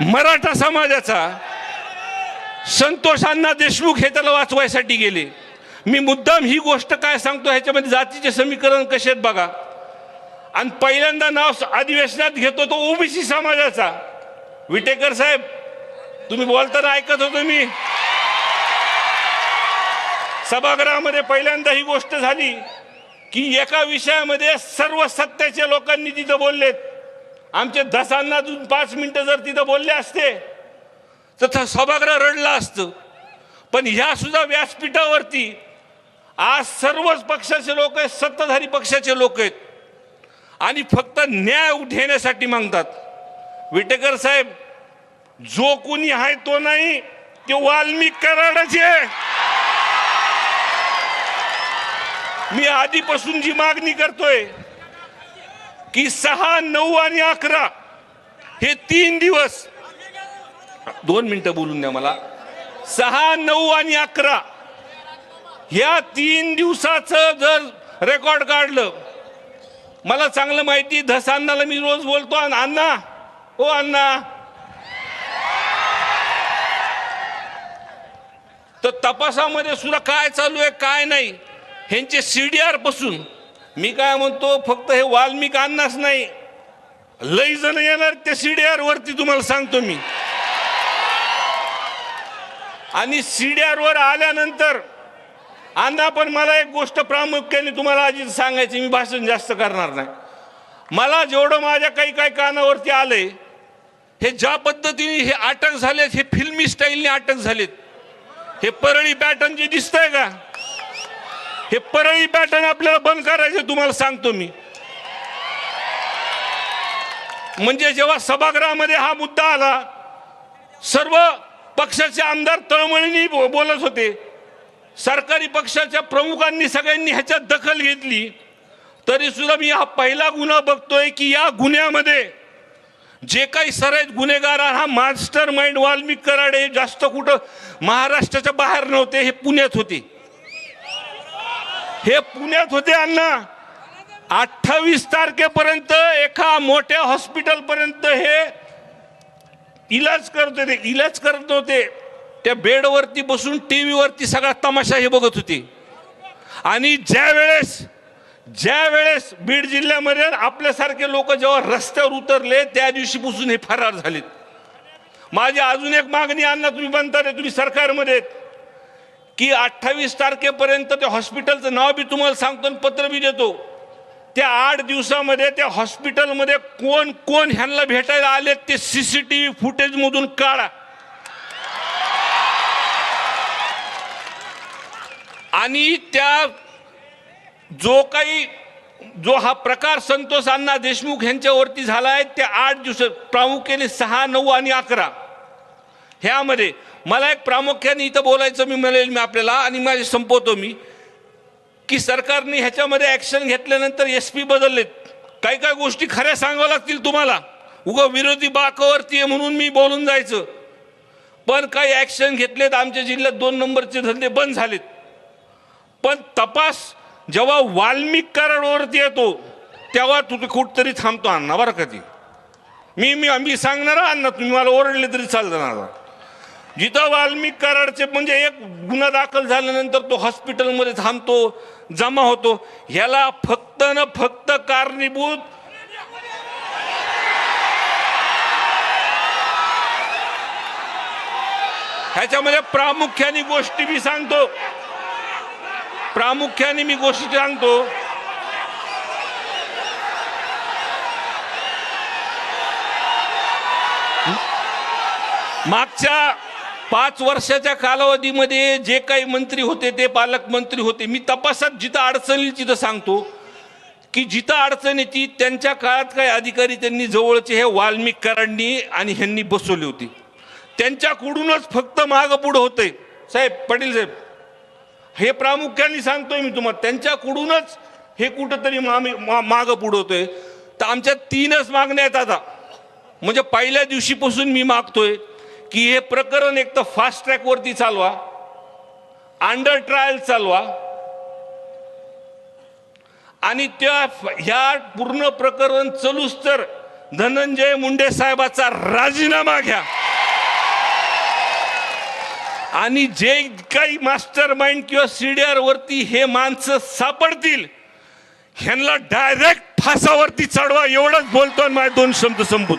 मराठा समाजाचा संतोष अण्णा देशमुख हे त्याला वाचवायसाठी गेले. मी मुद्दाम ही गोष्ट काय सांगतो ह्याच्यामध्ये जातीचे समीकरण कसे आहेत बघा. आणि पहिल्यांदा नाव अधिवेशनात घेतो तो ओबीसी समाजाचा. विटेकर साहेब तुम्ही बोलताना ऐकत होतो मी. सभागृहामध्ये पहिल्यांदा ही गोष्ट झाली की एका विषयामध्ये सर्व सत्याच्या लोकांनी तिथं बोललेत. आमचे दसांना अजून पाच मिनटं जर तिथं बोलले असते तर थ- सभागृह रडलं असतं. पण ह्या सुद्धा व्यासपीठावरती आज सर्वच पक्षाचे लोक आहेत सत्ताधारी पक्षाचे लोक आहेत. आणि फक्त न्याय उठवण्यासाठी मागतात. विटेकर साहेब जो कोणी आहे तो नाही ते वाल्मिक कराडाचे मी आधीपासून जी मागणी करतोय की सहा नऊ आणि अकरा. हे तीन दिवस. दोन मिनिटं बोलून द्या मला. सहा नऊ आणि अकरा. ह्या तीन दिवसाचं जर रेकॉर्ड काढलं मला चांगलं माहिती धस मी रोज बोलतो आणि अण्णा हो अण्णा. तर तपासामध्ये सुद्धा काय चालू आहे काय नाही ह्यांचे सीडीआरपासून मी काय म्हणतो फक्त हे वाल्मिक अण्णाच नाही. लई जण येणार त्या सीडीआर वरती तुम्हाला सांगतो मी. आणि सीडीआर वर आल्यानंतर अण्णा पण मला एक गोष्ट प्रामुख्याने तुम्हाला आजी सांगायची मी भाषण जास्त करणार नाही. मला जेवढं माझ्या काही काही कानावरती आलंय हे ज्या पद्धतीने हे अटक झालेत हे फिल्मी स्टाईलने अटक झालेत हे परळी पॅटर्न जे दिसतंय का? हे परळी पॅटर्न आपल्याला बंद करायचे तुम्हाला सांगतो मी. म्हणजे जेव्हा सभागृहामध्ये हा मुद्दा आला सर्व पक्षाचे आमदार तळमळीने बो- बोलत होते. सरकारी पक्षाच्या प्रमुखांनी सगळ्यांनी ह्याच्यात दखल घेतली. तरी सुद्धा मी हा पहिला गुन्हा बघतोय की या गुन्ह्यामध्ये जे काही सराईत गुन्हेगार हा मास्टर माइंड वाल्मिक कराडे जास्त कुठं महाराष्ट्राच्या बाहेर नव्हते हे पुण्यात होते. हे पुण्यात होते अण्णा. अठ्ठावीस तारखेपर्यंत एका मोठ्या हॉस्पिटलपर्यंत हे इलाज करत होते इलाज करत होते त्या बेडवरती बसून टी व्हीवरती सगळा तमाशा हे बघत होते. आणि ज्या वेळेस ज्या वेळेस बीड जिल्ह्यामध्ये आपल्यासारखे लोक जेव्हा रस्त्यावर उतरले त्या दिवशीपासून हे फरार झालेत. माझी अजून एक मागणी अण्णा तुम्ही म्हणता रे तुम्ही सरकारमध्ये आहेत. की अठ्ठावीस तारखेपर्यंत त्या हॉस्पिटलचं नाव बी तुम्हाला सांगतो आणि पत्र बी देतो. त्या आठ दिवसामध्ये त्या हॉस्पिटलमध्ये कोण कोण ह्यांना भेटायला आले ते सी सी टी व्ही फुटेजमधून काढा. आणि त्या जो काही जो हा प्रकार संतोष अण्णा देशमुख यांच्यावरती झाला आहे त्या आठ दिवस प्रामुख्याने सहा नऊ आणि अकरा. ह्यामध्ये मला एक प्रामुख्याने इथं बोलायचं मी म्हणेल मी आपल्याला आणि माझे संपवतो मी की सरकारने ह्याच्यामध्ये ॲक्शन घेतल्यानंतर एस पी बदललेत. काही काही गोष्टी खऱ्या सांगाव्या लागतील तुम्हाला. उगं विरोधी बाकावरती आहे म्हणून मी बोलून जायचं. पण काही ॲक्शन घेतलेत आमच्या जिल्ह्यात दोन नंबरचे धंदे बंद झालेत. पण तपास जेव्हा वाल्मिक कराडवरती येतो तेव्हा तुम्ही कुठतरी थांबतो अण्णा बरं का ती. मी मी मी सांगणार अण्णा तुम्ही मला ओरडले तरी चालतं चालणार जिथं वाल्मिक कराडचे म्हणजे एक गुन्हा दाखल झाल्यानंतर तो हॉस्पिटलमध्ये थांबतो जमा होतो. ह्याला फक्त न फक्त कारणीभूत ह्याच्यामध्ये प्रामुख्याने गोष्टी मी सांगतो. प्रामुख्याने मी गोष्टी सांगतो. मागच्या पाच वर्षाच्या कालावधीमध्ये जे काही मंत्री होते ते पालकमंत्री होते. मी तपासात जिथं अडचण येईल तिथं सांगतो की जिथं अडचण येते त्यांच्या काळात काही अधिकारी त्यांनी जवळचे हे वाल्मिक करांनी आणि ह्यांनी बसवले होते. त्यांच्याकडूनच फक्त मागं पुढं होतंय. साहेब पाटील साहेब हे प्रामुख्याने सांगतोय मी तुम्हाला. त्यांच्याकडूनच हे कुठंतरी मामी मा- मागं पुढं होतंय. तर आमच्या तीनच मागण्या आहेत आता. म्हणजे पहिल्या दिवशीपासून मी मागतोय. की हे प्रकरण एक तर फास्ट ट्रॅकवरती चालवा अंडर ट्रायल चालवा आणि त्या ह्या पूर्ण प्रकरण चलूच तर धनंजय मुंडे साहेबाचा राजीनामा घ्या. आणि जे काही मास्टर माइंड किंवा सीडीआर वरती हे माणसं सापडतील ह्यांना डायरेक्ट फासावरती चढवा एवढंच बोलतो आणि माझे दोन शब्द संपूत